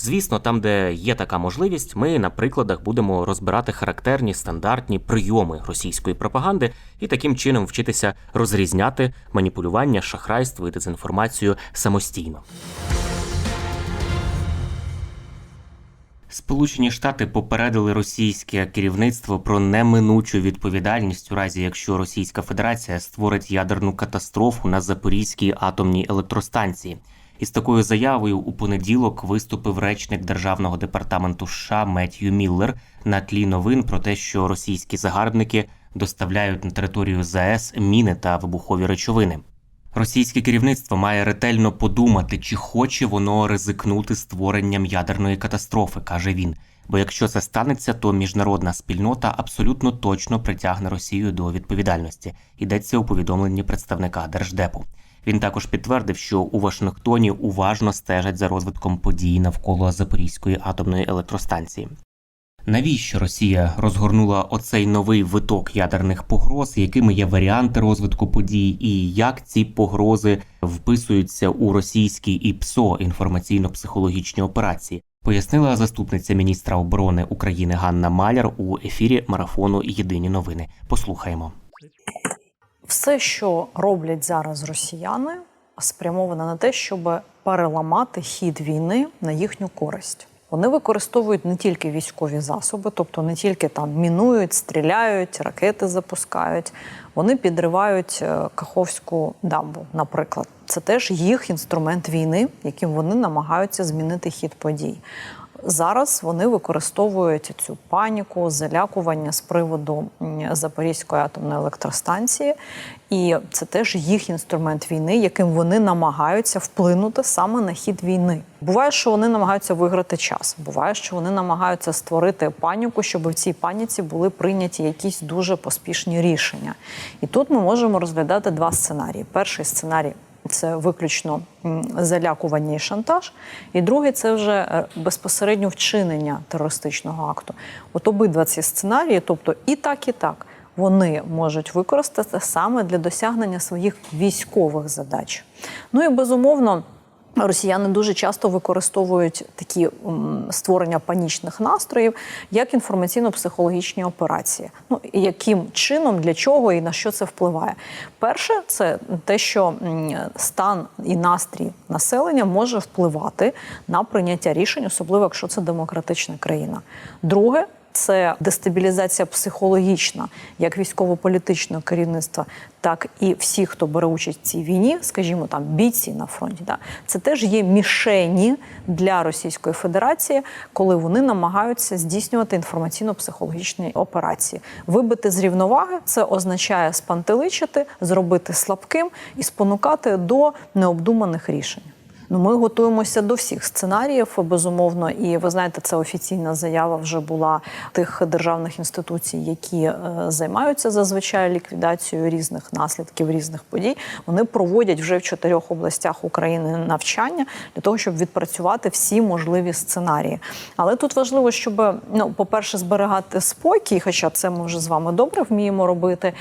Звісно, там, де є така можливість, ми на прикладах будемо розбирати характерні стандартні прийоми російської пропаганди і таким чином вчитися розрізняти маніпулювання, шахрайство і дезінформацію самостійно. Сполучені Штати попередили російське керівництво про неминучу відповідальність у разі, якщо Російська Федерація створить ядерну катастрофу на Запорізькій атомній електростанції. Із такою заявою у понеділок виступив речник державного департаменту США Меттью Міллер на тлі новин про те, що російські загарбники доставляють на територію ЗАЕС міни та вибухові речовини. Російське керівництво має ретельно подумати, чи хоче воно ризикнути створенням ядерної катастрофи, каже він. Бо якщо це станеться, то міжнародна спільнота абсолютно точно притягне Росію до відповідальності. Йдеться у повідомленні представника держдепу. Він також підтвердив, що у Вашингтоні уважно стежать за розвитком подій навколо Запорізької атомної електростанції. Навіщо Росія розгорнула оцей новий виток ядерних погроз, якими є варіанти розвитку подій, і як ці погрози вписуються у російські ІПСО інформаційно-психологічні операції? Пояснила заступниця міністра оборони України Ганна Маляр у ефірі марафону Єдині новини. Послухаємо. Все, що роблять зараз росіяни, спрямовано на те, щоб переламати хід війни на їхню користь. Вони використовують не тільки військові засоби, тобто не тільки там мінують, стріляють, ракети запускають. Вони підривають е, Каховську дамбу, наприклад. Це теж їх інструмент війни, яким вони намагаються змінити хід подій. Зараз вони використовують цю паніку, залякування з приводу Запорізької атомної електростанції, і це теж їх інструмент війни, яким вони намагаються вплинути саме на хід війни. Буває, що вони намагаються виграти час. Буває, що вони намагаються створити паніку, щоб в цій паніці були прийняті якісь дуже поспішні рішення. І тут ми можемо розглядати два сценарії. Перший сценарій це виключно залякування і шантаж. І другий це вже е, безпосередньо вчинення терористичного акту. От обидва ці сценарії, тобто і так, і так, вони можуть використати саме для досягнення своїх військових задач. Ну і безумовно. Росіяни дуже часто використовують такі створення панічних настроїв як інформаційно-психологічні операції. Ну яким чином, для чого і на що це впливає? Перше, це те, що стан і настрій населення може впливати на прийняття рішень, особливо якщо це демократична країна. Друге. Це дестабілізація психологічна, як військово-політичного керівництва, так і всіх, хто бере участь в цій війні, скажімо, там бійці на фронті. Да, це теж є мішені для Російської Федерації, коли вони намагаються здійснювати інформаційно-психологічні операції. Вибити з рівноваги це означає спантеличити, зробити слабким і спонукати до необдуманих рішень. Ну, ми готуємося до всіх сценаріїв, безумовно, і ви знаєте, це офіційна заява вже була тих державних інституцій, які е, займаються зазвичай ліквідацією різних наслідків різних подій. Вони проводять вже в чотирьох областях України навчання для того, щоб відпрацювати всі можливі сценарії. Але тут важливо, щоб ну, по-перше, зберігати спокій, хоча це ми вже з вами добре вміємо робити,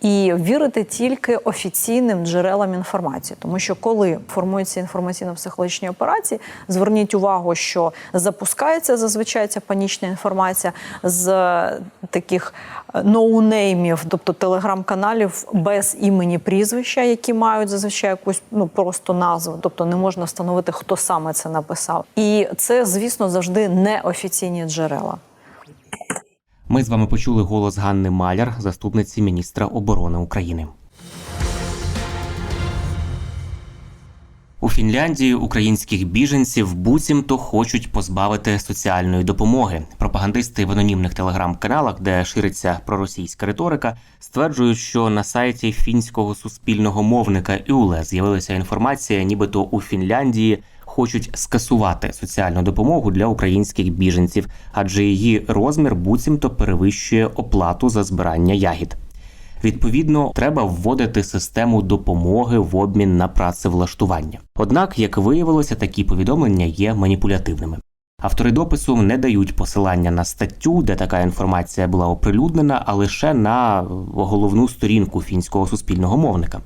і вірити тільки офіційним джерелам інформації, тому що коли формується інформаційно психологічні операції. Зверніть увагу, що запускається зазвичай ця панічна інформація з е, таких е, ноунеймів, тобто телеграм-каналів без імені прізвища, які мають зазвичай якусь ну просто назву, тобто не можна встановити, хто саме це написав. І це, звісно, завжди неофіційні джерела. Ми з вами почули голос Ганни Маляр, заступниці міністра оборони України. У Фінляндії українських біженців буцімто хочуть позбавити соціальної допомоги. Пропагандисти в анонімних телеграм-каналах, де шириться проросійська риторика, стверджують, що на сайті фінського суспільного мовника Юле з'явилася інформація, нібито у Фінляндії хочуть скасувати соціальну допомогу для українських біженців, адже її розмір буцімто перевищує оплату за збирання ягід. Відповідно, треба вводити систему допомоги в обмін на працевлаштування. Однак, як виявилося, такі повідомлення є маніпулятивними. Автори допису не дають посилання на статтю, де така інформація була оприлюднена, а лише на головну сторінку фінського суспільного мовника.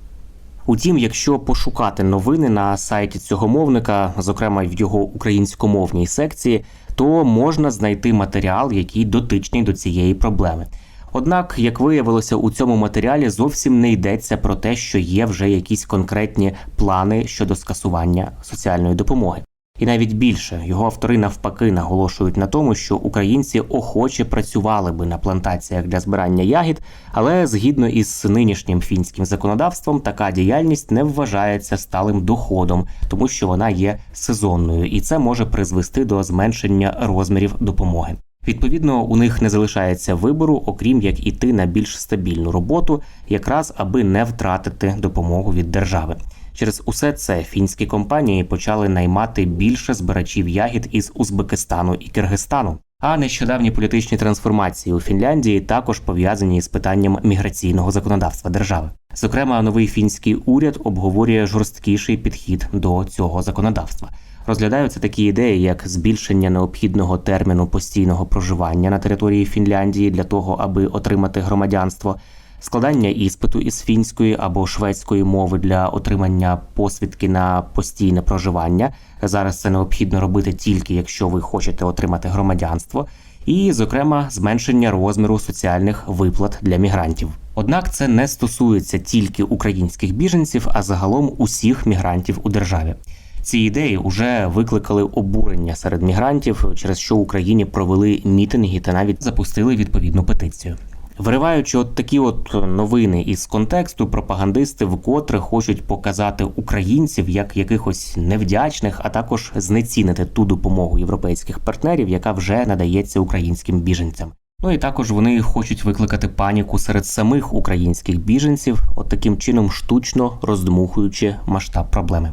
Утім, якщо пошукати новини на сайті цього мовника, зокрема в його українськомовній секції, то можна знайти матеріал, який дотичний до цієї проблеми. Однак, як виявилося, у цьому матеріалі зовсім не йдеться про те, що є вже якісь конкретні плани щодо скасування соціальної допомоги. І навіть більше його автори навпаки наголошують на тому, що українці охоче працювали би на плантаціях для збирання ягід, але згідно із нинішнім фінським законодавством, така діяльність не вважається сталим доходом, тому що вона є сезонною, і це може призвести до зменшення розмірів допомоги. Відповідно, у них не залишається вибору, окрім як іти на більш стабільну роботу, якраз аби не втратити допомогу від держави. Через усе це фінські компанії почали наймати більше збирачів ягід із Узбекистану і Киргизстану. А нещодавні політичні трансформації у Фінляндії також пов'язані з питанням міграційного законодавства держави. Зокрема, новий фінський уряд обговорює жорсткіший підхід до цього законодавства. Розглядаються такі ідеї, як збільшення необхідного терміну постійного проживання на території Фінляндії для того, аби отримати громадянство, складання іспиту із фінської або шведської мови для отримання посвідки на постійне проживання. Зараз це необхідно робити тільки якщо ви хочете отримати громадянство, і, зокрема, зменшення розміру соціальних виплат для мігрантів. Однак це не стосується тільки українських біженців, а загалом усіх мігрантів у державі. Ці ідеї вже викликали обурення серед мігрантів, через що в Україні провели мітинги та навіть запустили відповідну петицію. Вириваючи от такі от новини із контексту, пропагандисти вкотре хочуть показати українців як якихось невдячних, а також знецінити ту допомогу європейських партнерів, яка вже надається українським біженцям. Ну і також вони хочуть викликати паніку серед самих українських біженців, от таким чином штучно роздмухуючи масштаб проблеми.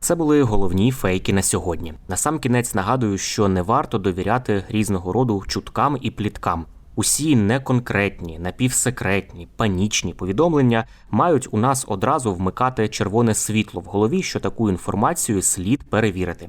Це були головні фейки на сьогодні. Насамкінець нагадую, що не варто довіряти різного роду чуткам і пліткам. Усі неконкретні, напівсекретні, панічні повідомлення мають у нас одразу вмикати червоне світло в голові, що таку інформацію слід перевірити.